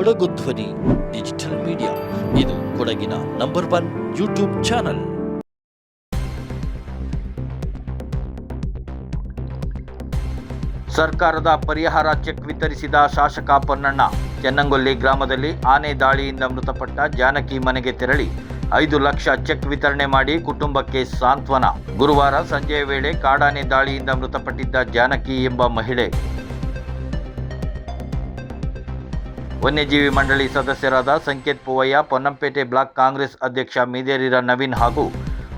ಕೊಡಗು ಧ್ವನಿ, digital media. ಇದು ಕೊಡಗಿನ ನಂಬರ್ ಒನ್ ಯೂಟ್ಯೂಬ್ ಚಾನಲ್. ಸರ್ಕಾರದ ಪರಿಹಾರ ಚೆಕ್ ವಿತರಿಸಿದ ಶಾಸಕ ಪೊನ್ನಣ್ಣ, ಚೆನ್ನಂಗೊಲ್ಲಿ ಗ್ರಾಮದಲ್ಲಿ ಆನೆ ದಾಳಿಯಿಂದ ಮೃತಪಟ್ಟ ಜಾನಕಿ ಮನೆಗೆ ತೆರಳಿ ಐದು ಲಕ್ಷ ಚೆಕ್ ವಿತರಣೆ ಮಾಡಿ ಕುಟುಂಬಕ್ಕೆ ಸಾಂತ್ವನ. ಗುರುವಾರ ಸಂಜೆಯ ವೇಳೆ ಕಾಡಾನೆ ದಾಳಿಯಿಂದ ಮೃತಪಟ್ಟಿದ್ದ ಜಾನಕಿ ಎಂಬ ಮಹಿಳೆ ವನ್ಯಜೀವಿ ಮಂಡಳಿ ಸದಸ್ಯರಾದ ಸಂಕೇತ್ ಪೂವಯ್ಯ, ಪೊನ್ನಂಪೇಟೆ ಬ್ಲಾಕ್ ಕಾಂಗ್ರೆಸ್ ಅಧ್ಯಕ್ಷ ಮೀದೇರಿರ ನವೀನ್ ಹಾಗೂ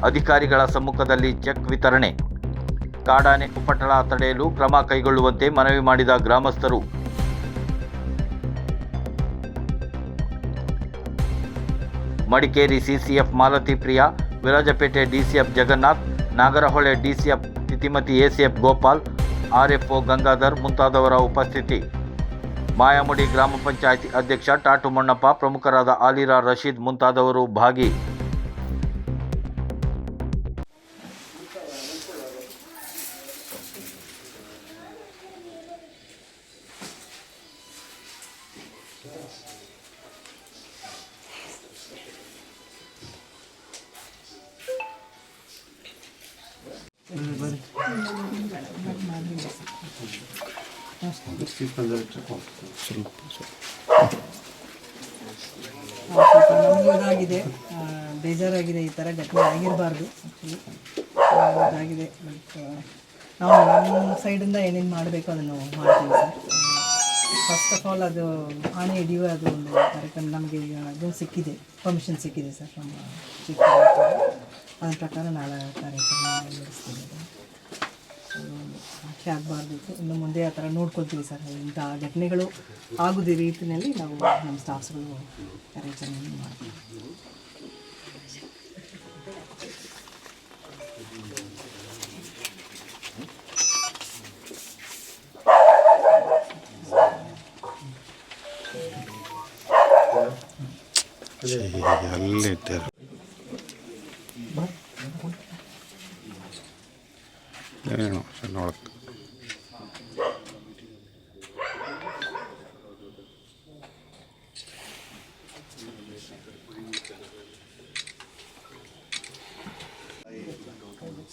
ಅಧಿಕಾರಿಗಳ ಸಮ್ಮುಖದಲ್ಲಿ ಚೆಕ್ ವಿತರಣೆ. ಕಾಡಾನೆ ಉಪಟಳ ತಡೆಯಲು ಕ್ರಮ ಕೈಗೊಳ್ಳುವಂತೆ ಮನವಿ ಮಾಡಿದ ಗ್ರಾಮಸ್ಥರು. Madikeri CCF Malathi Priya, Virajpet DCF Jagannath, Nagarahole DCF Thithimathi ACF Gopal, RFO Gangadhar ಮುಂತಾದವರ ಉಪಸ್ಥಿತಿ. ಮಾಯಾಮುಡಿ ಗ್ರಾಮ ಪಂಚಾಯಿತಿ ಅಧ್ಯಕ್ಷ ಟಾಟು ಮಣ್ಣಪ್ಪ ಪ್ರಮುಖರಾದ ಆಲಿರಾ ರಶೀದ್ ಮುಂತಾದವರು ಭಾಗಿ ಸ್ವಲ್ಪ ನಮಗೂ ಬೇಜಾರಾಗಿದೆ ಈ ಥರ ಘಟನೆ ಆಗಿರಬಾರ್ದು. ಆಗಿದೆ ಇದಾಗಿದೆ ಬಟ್ ನಾವು ನಮ್ಮ ಸೈಡಿಂದ ಏನೇನು ಮಾಡಬೇಕು ಅದನ್ನು ಮಾಡ್ತೀವಿ ಸರ್. ಫಸ್ಟ್ ಆಫ್ ಆಲ್ ಅದು ಆನೆ ಹಿಡಿಯುವ ಅದು ಒಂದು ಕಾರ್ಯಕ್ರಮ ನಮಗೆ ಈಗ ಅದು ಸಿಕ್ಕಿದೆ. ಪರ್ಮಿಷನ್ ಸಿಕ್ಕಿದೆ ಸರ್ ನಮ್ಮ ಚಿಕ್ಕ ಅದ್ರ ಪ್ರಕಾರ ನಾಳೆ ಕಾರ್ಯಕ್ರಮ. ಅದು ಆಚೆ ಆಗಬಾರ್ದು ಇನ್ನು ಮುಂದೆ ಆ ಥರ ನೋಡ್ಕೊಳ್ತೀವಿ ಸರ್. ಇಂಥ ಘಟನೆಗಳು ಆಗುದ ರೀತಿಯಲ್ಲಿ ನಾವು ನಮ್ಮ ಸ್ಟಾಫ್ಸ್ಗಳು ಕಾರ್ಯಾಚರಣೆಯನ್ನು ಮಾಡ್ತೀವಿ. ಅಲ್ಲಿ ಇದ್ದಾರೆ ಏನೇನೋ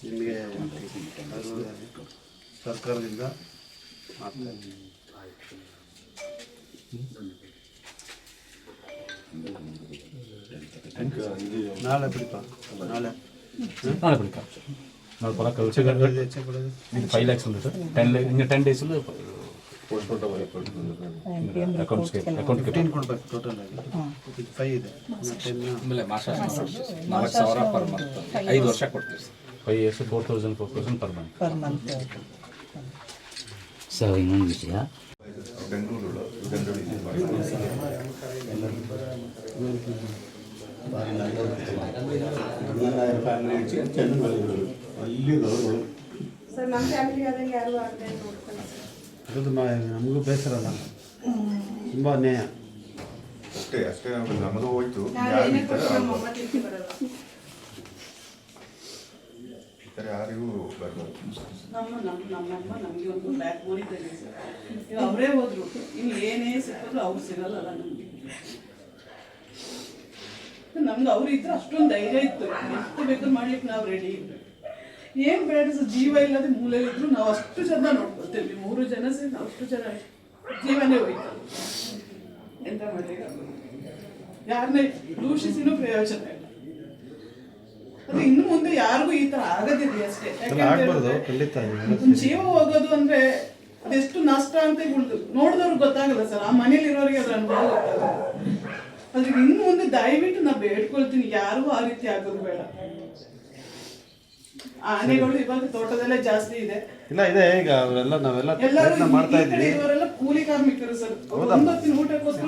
ನಿಮಗೆ ಸರ್ಕಾರದಿಂದ ಮಾಡ್ತಾರೆ ನಾಳೆ ಬಿಡಿಪ ನಾಳೆ நாளை பிடிக்கா நாலு பணம் கழிச்சு நீங்கள் ஃபைவ் லேக்ஸ் வந்து சார் டென் லே நீங்கள் டென் டேஸில் ಅಕೌಂಟ್ ಅಕೌಂಟ್ ಟೋಟಲ್ ಆಗಿ ಫೈವ್ ಇದೆ ಇಲ್ಲ ಮಾಸ ಮಾರ್ಚ್ ಸಾವಿರ ಪರ್ ಮಂತ್ ಐದು ವರ್ಷ ಕೊಡ್ತೀವಿ sir five years four thousand four thousand per month. Per month sir ಇನ್ನೊಂದು ವಿಷಯ. ಅದು ಮ- ನಮಗೂ ಬೇಸರ ಅಲ್ಲ. ತುಂಬ ಅನ್ಯಾಯ. ಅಷ್ಟೇ ಅಷ್ಟೇ ನಮ್ಮದು ಹೋಯ್ತು ಯಾರು ಈ ಥರ ಆಗ್ಬಾರ್ದು. ಈ ಥರ ಯಾರಿಗೂ ಬರಬಾರ್ದು ನಮ್ಮ ನಮ್ಮ, ನಮ್ಮಮ್ಮ ನಮಗೆ ಒಂದು ಬ್ಯಾಕ್ ಬೋನ್ ಇದ್ದಾರೆ ಸರ್ ಅವರೇ ಹೋದ್ರು. ಇನ್ನು ಏನೇ ಸಿಕ್ಕಿದ್ರು ಅವ್ರು ಸಿಗಲ್ಲಲ್ಲ ನಮಗೆ. ನಮ್ದು ಅವ್ರು ಇದ್ರೆ ಅಷ್ಟೊಂದು ಧೈರ್ಯ ಇತ್ತು. ಎಷ್ಟು ಬೇಕಾದ್ರೂ ಮಾಡ್ಲಿಕ್ಕೆ ನಾವು ರೆಡಿ ಏನು ಬೇಡ ಸರ್, ಜೀವ ಇಲ್ಲದೆ ಮೂಲೆಯಲ್ಲಿದ್ರು ನಾವು ಅಷ್ಟು ಜನ ನೋಡ್ಕೊಳ್ತೇವೆ. ಮೂರು ಜನ ಸೇರಿ ನಾವು ಅಷ್ಟು ಜನ ಜೀವನೇ ಹೋಯ್ತು. ಎಂತ ಮಾಡಲಿಕ್ಕೆ ಯಾರನ್ನೇ ದೂಷಿಸಿನೂ ಪ್ರಯೋಜನ ಅದು ಇನ್ನು ಮುಂದೆ ಯಾರಿಗೂ ಈ ತರ ಆಗದಿದೆ ಅಷ್ಟೇ. ಜೀವ ಹೋಗೋದು ಅಂದ್ರೆ ಅದೆಷ್ಟು ನಷ್ಟ ಅಂತ ಉಳಿದು ನೋಡಿದವ್ರಿಗೆ ಗೊತ್ತಾಗಲ್ಲ ಸರ್. ಆ ಮನೇಲಿ ಇರೋರಿಗೆ ಅದ್ರ ಅನುಭವ ಗೊತ್ತಾಗಲ್ಲ. ಅದ್ರಿಗೆ ಇನ್ನು ಮುಂದೆ ದಯವಿಟ್ಟು ನಾ ಬೇಡ್ಕೊಳ್ತೀನಿ. ಯಾರಿಗೂ ಆ ರೀತಿ ಆಗೋದು ಬೇಡ. ಆನೆಗಳು ಇವಾಗ ತೋಟದಲ್ಲೇ ಜಾಸ್ತಿ ಇದೆ. ಇಲ್ಲ ಇದೆ. ಈಗ ಅವರೆಲ್ಲ ನಾವೆಲ್ಲ ಪ್ರಯತ್ನ ಮಾಡ್ತಾ ಇದ್ದೀವಿ. ಕೂಲಿ ಕಾರ್ಮಿಕರು ಸರ್. ಒಂದೊತ್ತಿನ ಊಟಕ್ಕೋಸ್ಕರ